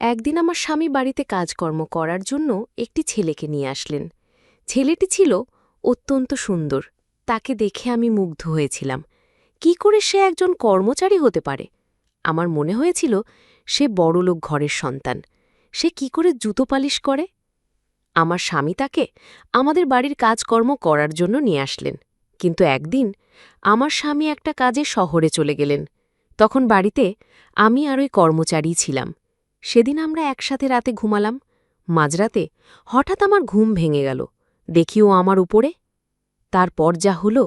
একদিন আমার স্বামী বাড়িতে কাজকর্ম করার জন্য একটি ছেলেকে নিয়ে আসলেন। ছেলেটি ছিল অত্যন্ত সুন্দর। তাকে দেখে আমি মুগ্ধ হয়েছিলাম। কি করে সে একজন কর্মচারী হতে পারে? আমার মনে হয়েছিল সে বড়লোক ঘরের সন্তান। সে কি করে জুতো পালিশ করে? আমার স্বামী তাকে আমাদের বাড়ির কাজকর্ম করার জন্য নিয়ে আসলেন। কিন্তু একদিন আমার স্বামী একটা কাজে শহরে চলে গেলেন। তখন বাড়িতে আমি আর ওই কর্মচারী ছিলাম। সেদিন আমরা একসাথে রাতে ঘুমালাম, মাঝরাতে হঠাৎ আমার ঘুম ভেঙে গেল দেখিও আমার উপরে। তারপর যা হলো,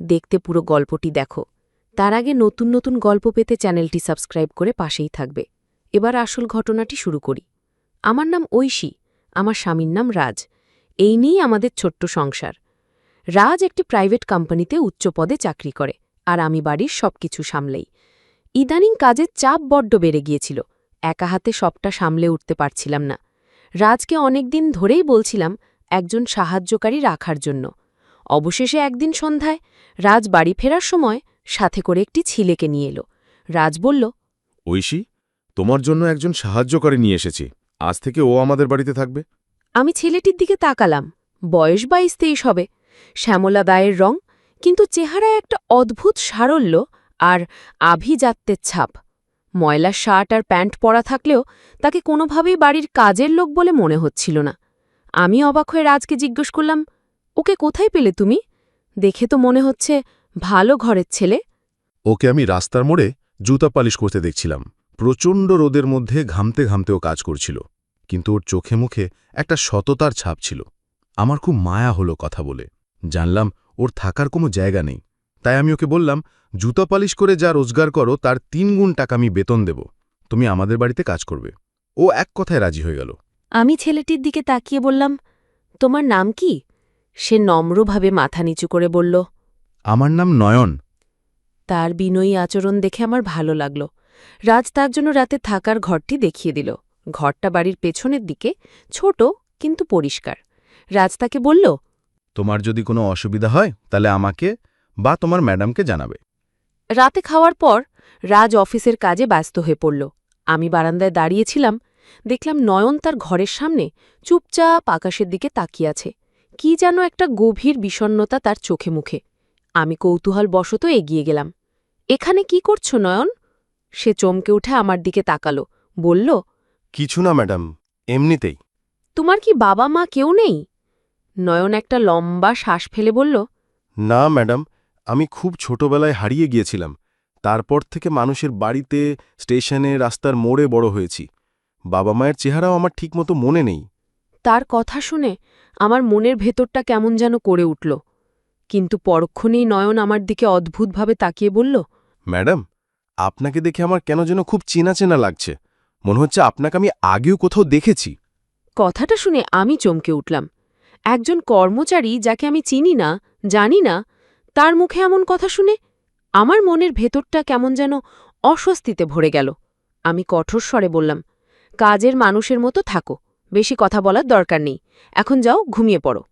দেখতে পুরো গল্পটি দেখো। তার আগে নতুন নতুন গল্প পেতে চ্যানেলটি সাবস্ক্রাইব করে পাশেই থাকবে। এবার আসল ঘটনাটি শুরু করি। আমার নাম ঐশী, আমার স্বামীর নাম রাজ। এই নিয়েই আমাদের ছোট্ট সংসার। রাজ একটি প্রাইভেট কোম্পানিতে উচ্চ পদে চাকরি করে, আর আমি বাড়ির সবকিছু সামলেই। ইদানিং কাজের চাপ বড্ড বেড়ে গিয়েছিল। একা হাতে সবটা সামলে উঠতে পারছিলাম না। রাজকে অনেক দিন ধরেই বলছিলাম একজন সাহায্যকারী রাখার জন্য। অবশেষে একদিন সন্ধ্যায় রাজ বাড়ি ফেরার সময় সাথে করে একটি ছিলেকে নিয়ে এলো। রাজ বলল ঐশী তোমার জন্য একজন সাহায্যকারী নিয়ে এসেছি। আজ থেকে ও আমাদের বাড়িতে থাকবে। আমি ছেলেটির দিকে তাকালাম। বয়স বাইশ তেইশ হবে। শ্যামলা দায়ের রং কিন্তু চেহারায় একটা অদ্ভুত সারল্য আর আভিজাত্যের ছাপ। ময়লা শার্ট আর প্যান্ট পরা থাকলেও তাকে কোনোভাবেই বাড়ির কাজের লোক বলে মনে হচ্ছিল না। আমি অবাক হয়ে রাজকে জিজ্ঞেস করলাম, ওকে কোথায় পেলে তুমি? দেখে তো মনে হচ্ছে ভালো ঘরের ছেলে। ওকে আমি রাস্তার মোড়ে জুতা পালিশ করতে দেখছিলাম। প্রচণ্ড রোদের মধ্যে ঘামতে ঘামতেও কাজ করছিল, কিন্তু ওর চোখে মুখে একটা সততার ছাপ ছিল। আমার খুব মায়া হলো কথা বলে। জানলাম ওর থাকার কোনো জায়গা নেই। তাই আমি ওকে বললাম জুতা পালিশ করে যা রোজগার করো তার তিন গুণ টাকা আমি বেতন দেব। তুমি আমাদের বাড়িতে কাজ করবে। ও এক কথায় রাজি হয়ে গেল। আমি ছেলেটির দিকে তাকিয়ে বললাম তোমার নাম কি? সে নম্রভাবে মাথা নিচু করে বলল আমার নাম নয়ন। তার বিনয়ী আচরণ দেখে আমার ভালো লাগল। রাজ তার জন্য রাতে থাকার ঘরটি দেখিয়ে দিল। ঘরটা বাড়ির পেছনের দিকে ছোট কিন্তু পরিষ্কার। রাজ তাকে বলল তোমার যদি কোনো অসুবিধা হয় তাহলে আমাকে বা তোমার ম্যাডামকে জানাবে। রাতে খাওয়ার পর রাজ অফিসের কাজে ব্যস্ত হয়ে পড়ল। আমি বারান্দায় দাঁড়িয়েছিলাম দেখলাম নয়ন তার ঘরের সামনে চুপচাপ আকাশের দিকে তাকিয়ে আছে। কি যেন একটা গভীর বিষণ্নতা তার চোখে মুখে। আমি কৌতূহল বশত এগিয়ে গেলাম। এখানে কি করছ নয়ন? সে চমকে উঠে আমার দিকে তাকালো বলল কিছু না ম্যাডাম এমনিতেই। তোমার কি বাবা মা কেউ নেই? নয়ন একটা লম্বা শ্বাস ফেলে বলল না ম্যাডাম আমি খুব ছোটবেলায় হারিয়ে গিয়েছিলাম। তারপর থেকে মানুষের বাড়িতে স্টেশনে রাস্তার মোড়ে বড় হয়েছি। বাবা মায়ের চেহারাও আমার ঠিকমতো মনে নেই। তার কথা শুনে আমার মনের ভেতরটা কেমন যেন করে উঠল। কিন্তু পরক্ষণেই নয়ন আমার দিকে অদ্ভুতভাবে তাকিয়ে বলল ম্যাডাম আপনাকে দেখে আমার কেন যেন খুব চেনা চেনা লাগছে। মনে হচ্ছে আপনাকে আমি আগেও কোথাও দেখেছি। কথাটা শুনে আমি চমকে উঠলাম। একজন কর্মচারী যাকে আমি চিনি না জানি না তার মুখে এমন কথা শুনে আমার মনের ভেতরটা কেমন যেন অস্বস্তিতে ভরে গেল। আমি কঠোর স্বরে বললাম, কাজের মানুষের মতো থাকো, বেশি কথা বলার দরকার নেই, এখন যাও ঘুমিয়ে পড়ো।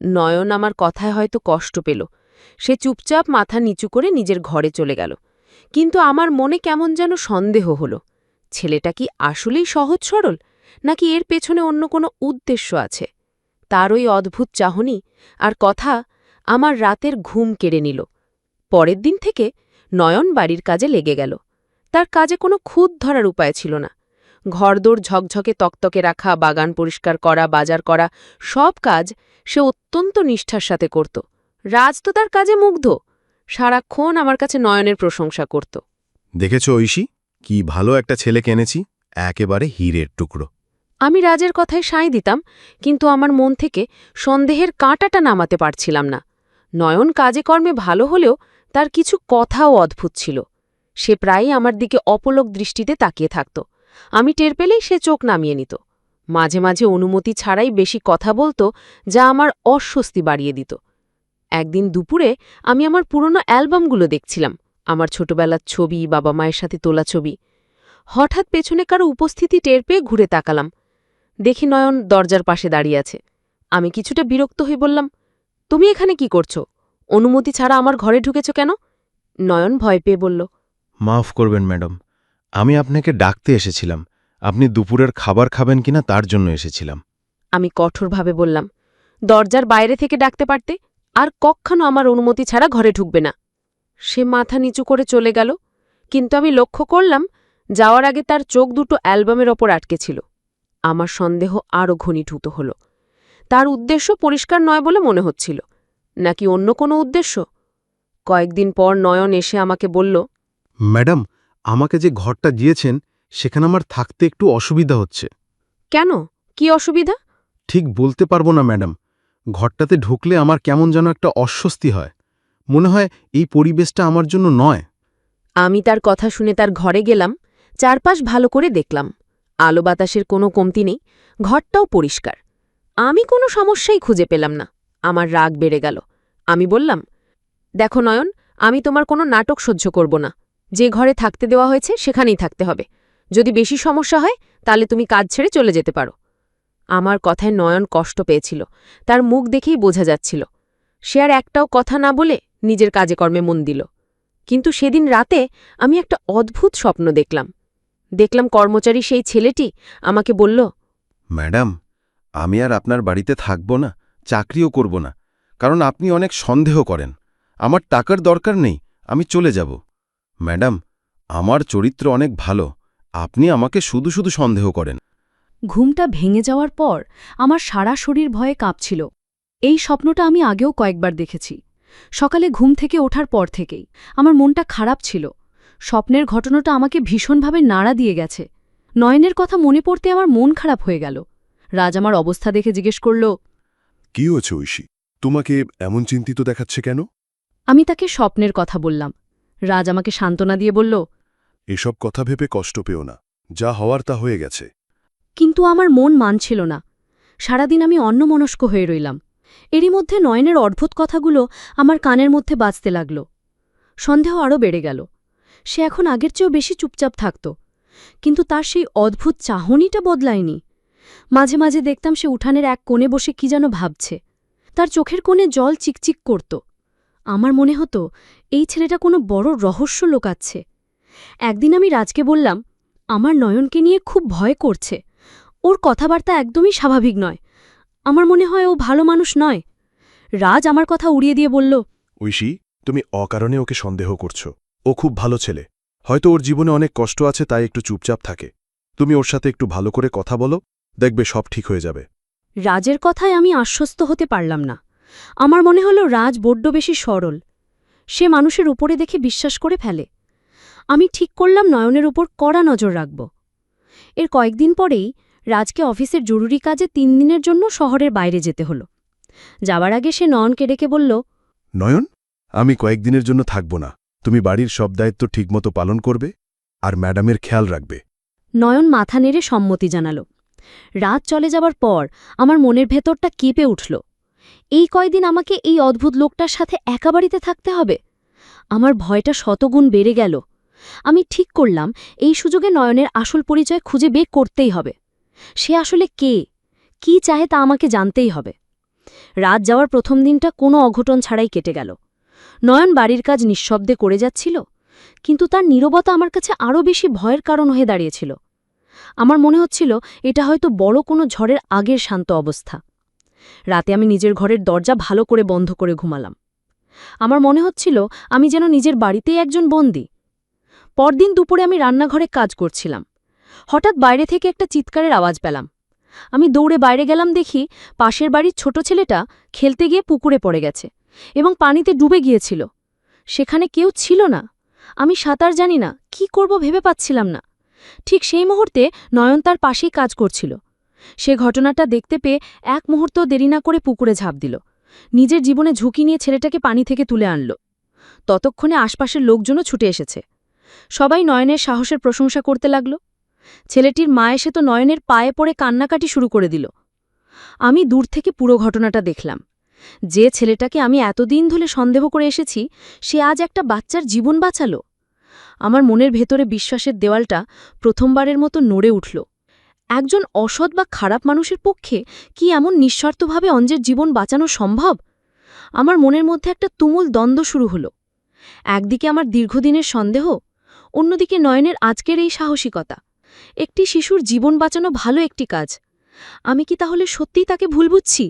নয়ন আমার কথায় হয়তো কষ্ট পেল। সে চুপচাপ মাথা নিচু করে নিজের ঘরে চলে গেল। কিন্তু আমার মনে কেমন যেন সন্দেহ হল, ছেলেটা কি আসলেই সহজ সরল, নাকি এর পেছনে অন্য কোনো উদ্দেশ্য আছে? তার ওই অদ্ভুত চাহনি আর কথা আমার রাতের ঘুম কেড়ে নিল। পরের দিন থেকে নয়ন বাড়ির কাজে লেগে গেল। তার কাজে কোনো খুদ ধরার উপায় ছিল না। ঘরদোর ঝকঝকে তকতকে রাখা বাগান পরিষ্কার করা বাজার করা সব কাজ সে অত্যন্ত নিষ্ঠার সাথে করত। রাজ তো তার কাজে মুগ্ধ। সারাক্ষণ আমার কাছে নয়নের প্রশংসা করত। দেখেছ ঐশী কি ভালো একটা ছেলে কেনেছি একেবারে হীরের টুকরো। আমি রাজের কথায় সাঁই দিতাম কিন্তু আমার মন থেকে সন্দেহের কাঁটাটা নামাতে পারছিলাম না। নয়ন কাজে কর্মে ভালো হলেও তার কিছু কথাও অদ্ভুত ছিল। সে প্রায়ই আমার দিকে অপলক দৃষ্টিতে তাকিয়ে থাকত। আমি টের পেলেই সে চোখ নামিয়ে নিত। মাঝে মাঝে অনুমতি ছাড়াই বেশি কথা বলতো, যা আমার অস্বস্তি বাড়িয়ে দিত। একদিন দুপুরে আমি আমার পুরনো অ্যালবামগুলো দেখছিলাম, আমার ছোটবেলার ছবি, বাবা মায়ের সাথে তোলা ছবি। হঠাৎ পেছনে কারও উপস্থিতি টের পেয়ে ঘুরে তাকালাম। দেখি নয়ন দরজার পাশে দাঁড়িয়ে আছে। আমি কিছুটা বিরক্ত হয়ে বললাম তুমি এখানে কি করছ? অনুমতি ছাড়া আমার ঘরে ঢুকেছ কেন? নয়ন ভয় পেয়ে বলল মাফ করবেন ম্যাডাম। আমি আপনাকে ডাকতে এসেছিলাম। আপনি দুপুরের খাবার খাবেন কিনা তার জন্য এসেছিলাম। আমি কঠোরভাবে বললাম দরজার বাইরে থেকে ডাকতে পারতে আর কক্ষণও আমার অনুমতি ছাড়া ঘরে ঢুকবে না। সে মাথা নিচু করে চলে গেল কিন্তু আমি লক্ষ্য করলাম যাওয়ার আগে তার চোখ দুটো অ্যালবামের ওপর আটকে ছিল। আমার সন্দেহ আরও ঘনীভূত হল। তার উদ্দেশ্য পরিষ্কার নয় বলে মনে হচ্ছিল। নাকি অন্য কোনো উদ্দেশ্য? কয়েকদিন পর নয়ন এসে আমাকে বলল ম্যাডাম আমাকে যে ঘরটা দিয়েছেন সেখানে আমার থাকতে একটু অসুবিধা হচ্ছে। কেন? কি অসুবিধা? ঠিক বলতে পারব না ম্যাডাম। ঘরটাতে ঢুকলে আমার কেমন যেন একটা অস্বস্তি হয়। মনে হয় এই পরিবেশটা আমার জন্য নয়। আমি তার কথা শুনে তার ঘরে গেলাম চারপাশ ভালো করে দেখলাম। আলো বাতাসের কোনো কমতি নেই ঘরটাও পরিষ্কার। আমি কোনো সমস্যাই খুঁজে পেলাম না। আমার রাগ বেড়ে গেল। আমি বললাম, দেখো নয়ন, আমি তোমার কোনো নাটক সহ্য করব না। যে ঘরে থাকতে দেওয়া হয়েছে সেখানেই থাকতে হবে। যদি বেশি সমস্যা হয়, তাহলে তুমি কাজ ছেড়ে চলে যেতে পারো। আমার কথায় নয়ন কষ্ট পেয়েছিল। তার মুখ দেখেই বোঝা যাচ্ছিল। সে আর একটাও কথা না বলে নিজের কাজে কর্মে মন দিল। কিন্তু সেদিন রাতে আমি একটা অদ্ভুত স্বপ্ন দেখলাম। দেখলাম কর্মচারী সেই ছেলেটি আমাকে বলল, ম্যাডাম আমি আর আপনার বাড়িতে থাকব না, চাকরিও করব না, কারণ আপনি অনেক সন্দেহ করেন। আমার টাকার দরকার নেই, আমি চলে যাব। ম্যাডাম, আমার চরিত্র অনেক ভালো, আপনি আমাকে শুধু শুধু সন্দেহ করেন। ঘুমটা ভেঙে যাওয়ার পর আমার সারা শরীর ভয়ে কাঁপছিল। এই স্বপ্নটা আমি আগেও কয়েকবার দেখেছি। সকালে ঘুম থেকে ওঠার পর থেকেই আমার মনটা খারাপ ছিল। স্বপ্নের ঘটনাটা আমাকে ভীষণভাবে নাড়া দিয়ে গেছে। নয়নের কথা মনে পড়তে আমার মন খারাপ হয়ে গেল। রাজ আমার অবস্থা দেখে জিজ্ঞেস করল কি হয়েছে ঐশী? তোমাকে এমন চিন্তিত দেখাচ্ছে কেন? আমি তাকে স্বপ্নের কথা বললাম। রাজ আমাকে সান্ত্বনা দিয়ে বলল এসব কথা ভেবে কষ্ট পেও না। যা হওয়ার তা হয়ে গেছে। কিন্তু আমার মন মানছিল না। সারাদিন আমি অন্যমনস্ক হয়ে রইলাম। এরই মধ্যে নয়নের অদ্ভুত কথাগুলো আমার কানের মধ্যে বাজতে লাগল। সন্দেহ আরও বেড়ে গেল। সে এখন আগের চেয়েও বেশি চুপচাপ থাকত। কিন্তু তার সেই অদ্ভুত চাহনিটা বদলায়নি। মাঝে মাঝে দেখতাম সে উঠানের এক কোণে বসে কি যেন ভাবছে। তার চোখের কোণে জল চিকচিক করত। আমার মনে হতো, এই ছেলেটা কোনো বড় রহস্য লোকাচ্ছে। একদিন আমি রাজকে বললাম, আমার নয়নকে নিয়ে খুব ভয় করছে। ওর কথাবার্তা একদমই স্বাভাবিক নয়। আমার মনে হয় ও ভালো মানুষ নয়। রাজ আমার কথা উড়িয়ে দিয়ে বলল, ঐশী, তুমি অকারণে ওকে সন্দেহ করছ। ও খুব ভালো ছেলে। হয়তো ওর জীবনে অনেক কষ্ট আছে, তাই একটু চুপচাপ থাকে। তুমি ওর সাথে একটু ভালো করে কথা বলো। দেখবে সব ঠিক হয়ে যাবে। রাজের কথায় আমি আশ্বস্ত হতে পারলাম না। আমার মনে হলো রাজ বড্ড বেশি সরল। সে মানুষের উপরে দেখে বিশ্বাস করে ফেলে। আমি ঠিক করলাম নয়নের উপর কড়া নজর রাখব। এর কয়েকদিন পরেই রাজকে অফিসের জরুরি কাজে তিন দিনের জন্য শহরের বাইরে যেতে হলো। যাওয়ার আগে সে নয়নকে ডেকে বলল নয়ন আমি কয়েকদিনের জন্য থাকব না। তুমি বাড়ির সব দায়িত্ব ঠিকমতো পালন করবে আর ম্যাডামের খেয়াল রাখবে। নয়ন মাথা নেড়ে সম্মতি জানাল। রাত চলে যাবার পর আমার মনের ভেতরটা কেঁপে উঠল। এই কয়দিন আমাকে এই অদ্ভুত লোকটার সাথে একা বাড়িতে থাকতে হবে? আমার ভয়টা শতগুণ বেড়ে গেল। আমি ঠিক করলাম, এই সুযোগে নয়নের আসল পরিচয় খুঁজে বের করতেই হবে। সে আসলে কে? কি চাহে তা আমাকে জানতেই হবে। রাত যাওয়ার প্রথম দিনটা কোনো অঘটন ছাড়াই কেটে গেল। নয়ন বাড়ির কাজ নিঃশব্দে করে যাচ্ছিল, কিন্তু তার নীরবতা আমার কাছে আরও বেশি ভয়ের কারণ হয়ে দাঁড়িয়েছিল। আমার মনে হচ্ছিল এটা হয়তো বড় কোনো ঝড়ের আগের শান্ত অবস্থা। রাতে আমি নিজের ঘরের দরজা ভালো করে বন্ধ করে ঘুমালাম। আমার মনে হচ্ছিল আমি যেন নিজের বাড়িতেই একজন বন্দী। পরদিন দুপুরে আমি রান্নাঘরে কাজ করছিলাম। হঠাৎ বাইরে থেকে একটা চিৎকারের আওয়াজ পেলাম। আমি দৌড়ে বাইরে গেলাম দেখি পাশের বাড়ির ছোট ছেলেটা খেলতে গিয়ে পুকুরে পড়ে গেছে এবং পানিতে ডুবে গিয়েছিল। সেখানে কেউ ছিল না। আমি সাঁতার জানি না, কি করব ভেবে পাচ্ছিলাম না। ঠিক সেই মুহূর্তে নয়ন তার পাশেই কাজ করছিল। সে ঘটনাটা দেখতে পেয়ে এক মুহূর্ত দেরি না করে পুকুরে ঝাঁপ দিল। নিজের জীবনে ঝুঁকি নিয়ে ছেলেটাকে পানি থেকে তুলে আনল। ততক্ষণে আশপাশের লোকজনও ছুটে এসেছে। সবাই নয়নের সাহসের প্রশংসা করতে লাগল। ছেলেটির মা এসে তো নয়নের পায়ে পড়ে কান্নাকাটি শুরু করে দিল। আমি দূর থেকে পুরো ঘটনাটা দেখলাম। যে ছেলেটাকে আমি এতদিন ধরে সন্দেহ করে এসেছি, সে আজ একটা বাচ্চার জীবন বাঁচালো। আমার মনের ভেতরে বিশ্বাসের দেওয়ালটা প্রথমবারের মতো নড়ে উঠল। একজন অসৎ বা খারাপ মানুষের পক্ষে কি এমন নিঃস্বার্থভাবে অঞ্জের জীবন বাঁচানো সম্ভব? আমার মনের মধ্যে একটা তুমুল দ্বন্দ্ব শুরু হল। একদিকে আমার দীর্ঘদিনের সন্দেহ, অন্যদিকে নয়নের আজকের এই সাহসিকতা। একটি শিশুর জীবন বাঁচানো ভালো একটি কাজ। আমি কি তাহলে সত্যিই তাকে ভুল বুঝছি?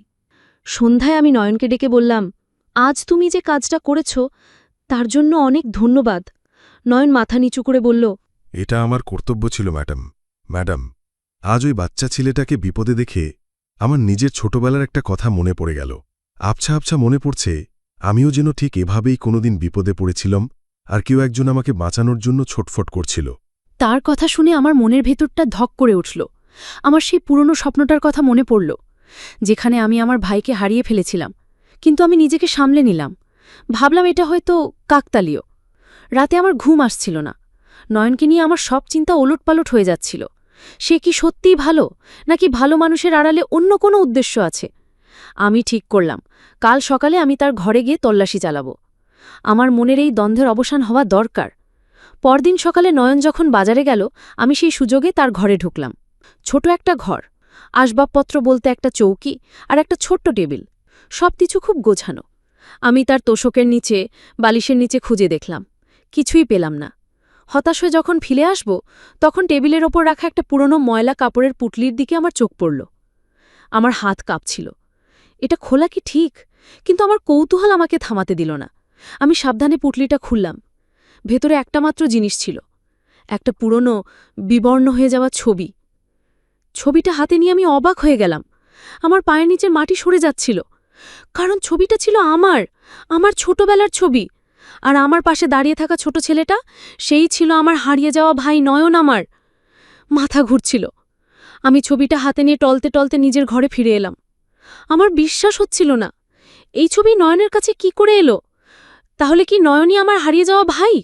সন্ধ্যায় আমি নয়নকে ডেকে বললাম, আজ তুমি যে কাজটা করেছ, তার জন্য অনেক ধন্যবাদ। নয়ন মাথা নিচু করে বলল এটা আমার কর্তব্য ছিল ম্যাডাম। ম্যাডাম আজ ওই বাচ্চা ছেলেটাকে বিপদে দেখে আমার নিজের ছোটবেলার একটা কথা মনে পড়ে গেল। আবছা আবছা মনে পড়ছে আমিও যেন ঠিক এভাবেই কোনোদিন বিপদে পড়েছিলাম আর কেউ একজন আমাকে বাঁচানোর জন্য ছটফট করছিল। তার কথা শুনে আমার মনের ভেতরটা ধক করে উঠল। আমার সেই পুরনো স্বপ্নটার কথা মনে পড়ল যেখানে আমি আমার ভাইকে হারিয়ে ফেলেছিলাম কিন্তু আমি নিজেকে সামলে নিলাম। ভাবলাম এটা হয়তো কাকতালীয় রাতে আমার ঘুম আসছিল না। নয়নকে নিয়ে আমার সব চিন্তা ওলটপালট হয়ে যাচ্ছিল। সে কি সত্যিই ভালো, নাকি ভালো মানুষের আড়ালে অন্য কোনো উদ্দেশ্য আছে? আমি ঠিক করলাম, কাল সকালে আমি তার ঘরে গিয়ে তল্লাশি চালাব। আমার মনের এই দ্বন্দ্বের অবসান হওয়া দরকার। পরদিন সকালে নয়ন যখন বাজারে গেল, আমি সেই সুযোগে তার ঘরে ঢুকলাম। ছোট একটা ঘর, আসবাবপত্র বলতে একটা চৌকি আর একটা ছোট্ট টেবিল সব কিছু খুব গোছানো। আমি তার তোষকের নিচে, বালিশের নিচে খুঁজে দেখলাম। কিছুই পেলাম না। হতাশ হয়ে যখন ফিরে আসব, তখন টেবিলের ওপর রাখা একটা পুরনো ময়লা কাপড়ের পুটলির দিকে আমার চোখ পড়ল। আমার হাত কাঁপছিল। এটা খোলা কি ঠিক? কিন্তু আমার কৌতূহল আমাকে থামাতে দিল না। আমি সাবধানে পুটলিটা খুললাম। ভেতরে একটা মাত্র জিনিস ছিল। একটা পুরনো, বিবর্ণ হয়ে যাওয়া ছবি। ছবিটা হাতে নিয়ে আমি অবাক হয়ে গেলাম। আমার পায়ের নিচের মাটি সরে যাচ্ছিল। কারণ ছবিটা ছিল আমার আমার ছোটবেলার ছবি। আর আমার পাশে দাঁড়িয়ে থাকা ছোট ছেলেটা, সেই ছিল আমার হারিয়ে যাওয়া ভাই নয়ন আমার। মাথা ঘুরছিল। আমি ছবিটা হাতে নিয়ে টলতে টলতে নিজের ঘরে ফিরে এলাম। আমার বিশ্বাস হচ্ছিল না, এই ছবি নয়নের কাছে কি করে এলো? তাহলে কি নয়নই আমার হারিয়ে যাওয়া ভাই?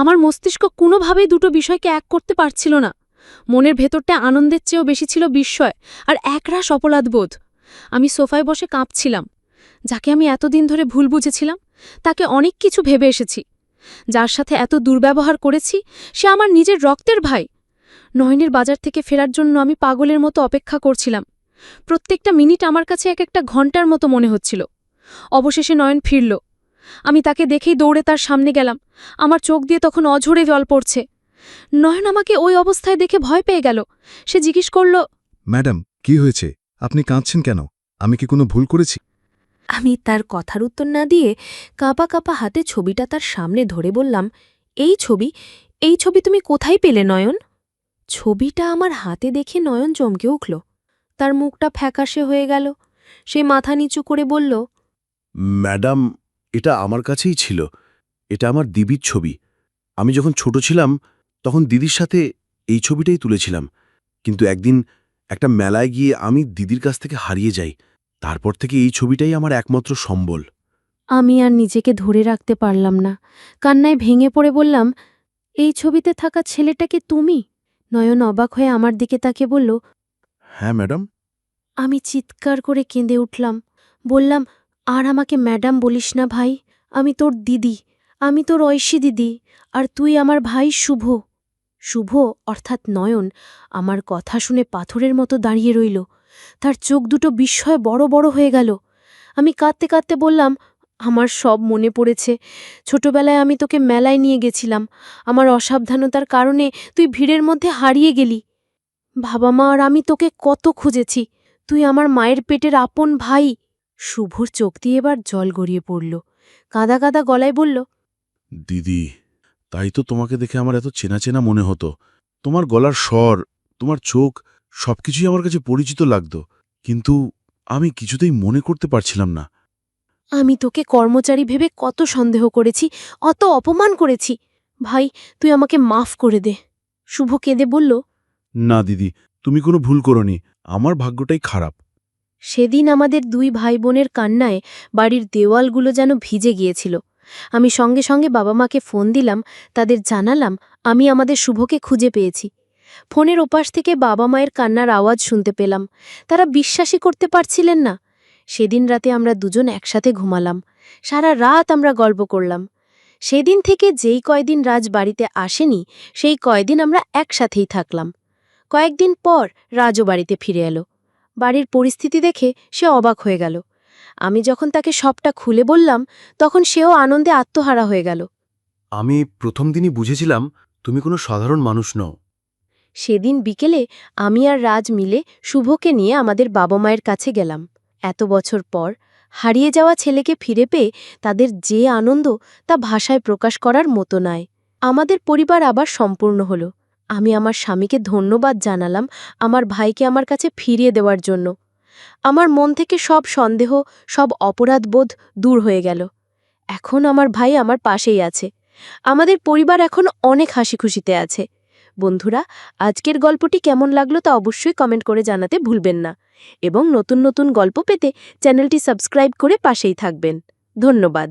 আমার মস্তিষ্ক কোনোভাবেই দুটো বিষয়কে এক করতে পারছিল না। মনের ভেতরটা আনন্দের চেয়েও বেশি ছিল বিস্ময় আর একরাশ অপরাধবোধ। আমি সোফায় বসে কাঁপছিলাম, যাকে আমি এতদিন ধরে ভুল বুঝেছিলাম। তাকে অনেক কিছু ভেবে এসেছি। যার সাথে এত দুর্ব্যবহার করেছি, সে আমার নিজের রক্তের ভাই। নয়নের বাজার থেকে ফেরার জন্য আমি পাগলের মতো অপেক্ষা করছিলাম। প্রত্যেকটা মিনিট আমার কাছে এক একটা ঘণ্টার মতো মনে হচ্ছিল। অবশেষে নয়ন ফিরল। আমি তাকে দেখেই দৌড়ে তার সামনে গেলাম। আমার চোখ দিয়ে তখন অঝরে জল পড়ছে। নয়ন আমাকে ওই অবস্থায় দেখে ভয় পেয়ে গেল। সে জিজ্ঞেস করল, ম্যাডাম, কি হয়েছে? আপনি কাঁদছেন কেন? আমি কি কোনো ভুল করেছি? আমি তার কথার উত্তর না দিয়ে কাঁপা কাঁপা হাতে ছবিটা তার সামনে ধরে বললাম, এই ছবি এই ছবি তুমি কোথায় পেলে, নয়ন? ছবিটা আমার হাতে দেখে নয়ন চমকে উঠল। তার মুখটা ফ্যাকাশে হয়ে গেল। সে মাথা নিচু করে বলল, ম্যাডাম, এটা আমার কাছেই ছিল। এটা আমার দিদির ছবি। আমি যখন ছোট ছিলাম, তখন দিদির সাথে এই ছবিটাই তুলেছিলাম। কিন্তু একদিন একটা মেলায় গিয়ে আমি দিদির কাছ থেকে হারিয়ে যাই। তারপর থেকে এই ছবিটাই আমার একমাত্র সম্বল। আমি আর নিজেকে ধরে রাখতে পারলাম না। কান্নায় ভেঙে পড়ে বললাম এই ছবিতে থাকা ছেলেটাকে তুমি? নয়ন অবাক হয়ে আমার দিকে তাকে বলল হ্যাঁ ম্যাডাম। আমি চিৎকার করে কেঁদে উঠলাম। বললাম আর আমাকে ম্যাডাম বলিস না ভাই আমি তোর দিদি আমি তোর ঐশী দিদি আর তুই আমার ভাই শুভ। শুভ অর্থাৎ নয়ন আমার কথা শুনে পাথরের মতো দাঁড়িয়ে রইল। তার চোখ দুটো বিস্ময়ে বড় বড় হয়ে গেল। আমি কাঁদতে কাঁদতে বললাম, আমার সব মনে পড়েছে। ছোটবেলায় আমি তোকে মেলায় নিয়ে গেছিলাম। আমার অসাবধানতার কারণে তুই ভিড়ের মধ্যে হারিয়ে গেলি। বাবা মা, আর আমি তোকে কত খুঁজেছি। তুই আমার মায়ের পেটের আপন ভাই। শুভর চোখ দিয়ে এবার জল গড়িয়ে পড়ল। কাদা কাদা গলায় বলল, দিদি, তাই তো তোমাকে দেখে আমার এত চেনা চেনা মনে হতো। তোমার গলার স্বর, তোমার চোখ সবকিছুই আমার কাছে পরিচিত লাগতো কিন্তু আমি কিছুতেই মনে করতে পারছিলাম না। আমি তোকে কর্মচারী ভেবে কত সন্দেহ করেছি অত অপমান করেছি। ভাই তুই আমাকে মাফ করে দে। শুভ কেঁদে বলল না দিদি তুমি কোনো ভুল করনি আমার ভাগ্যটাই খারাপ। সেদিন আমাদের দুই ভাই বোনের কান্নায় বাড়ির দেওয়ালগুলো যেন ভিজে গিয়েছিল। আমি সঙ্গে সঙ্গে বাবা মাকে ফোন দিলাম তাদের জানালাম আমি আমাদের শুভকে খুঁজে পেয়েছি। ফোনের ওপাশ থেকে বাবা মায়ের কান্নার আওয়াজ শুনতে পেলাম। তারা বিশ্বাসই করতে পারছিলেন না। সেদিন রাতে আমরা দুজন একসাথে ঘুমালাম। সারা রাত আমরা গল্প করলাম। সেদিন থেকে যেই কয়দিন রাজ বাড়িতে আসেনি, সেই কয়দিন আমরা একসাথেই থাকলাম। কয়েকদিন পর রাজও বাড়িতে ফিরে এলো। বাড়ির পরিস্থিতি দেখে সে অবাক হয়ে গেল। আমি যখন তাকে সবটা খুলে বললাম, তখন সেও আনন্দে আত্মহারা হয়ে গেল। আমি প্রথম দিনই বুঝেছিলাম, তুমি কোনো সাধারণ মানুষ নও। সেদিন বিকেলে আমি আর রাজ মিলে শুভকে নিয়ে আমাদের বাবা মায়ের কাছে গেলাম। এত বছর পর হারিয়ে যাওয়া ছেলেকে ফিরে পেয়ে তাদের যে আনন্দ তা ভাষায় প্রকাশ করার মতো নয়। আমাদের পরিবার আবার সম্পূর্ণ হলো। আমি আমার স্বামীকে ধন্যবাদ জানালাম আমার ভাইকে আমার কাছে ফিরিয়ে দেওয়ার জন্য। আমার মন থেকে সব সন্দেহ, সব অপরাধবোধ দূর হয়ে গেল। এখন আমার ভাই আমার পাশেই আছে। আমাদের পরিবার এখন অনেক হাসি খুশিতে আছে। বন্ধুরা, আজকের গল্পটি কেমন লাগল তা অবশ্যই কমেন্ট করে জানাতে ভুলবেন না। এবং নতুন নতুন গল্প পেতে চ্যানেলটি সাবস্ক্রাইব করে পাশেই থাকবেন। ধন্যবাদ।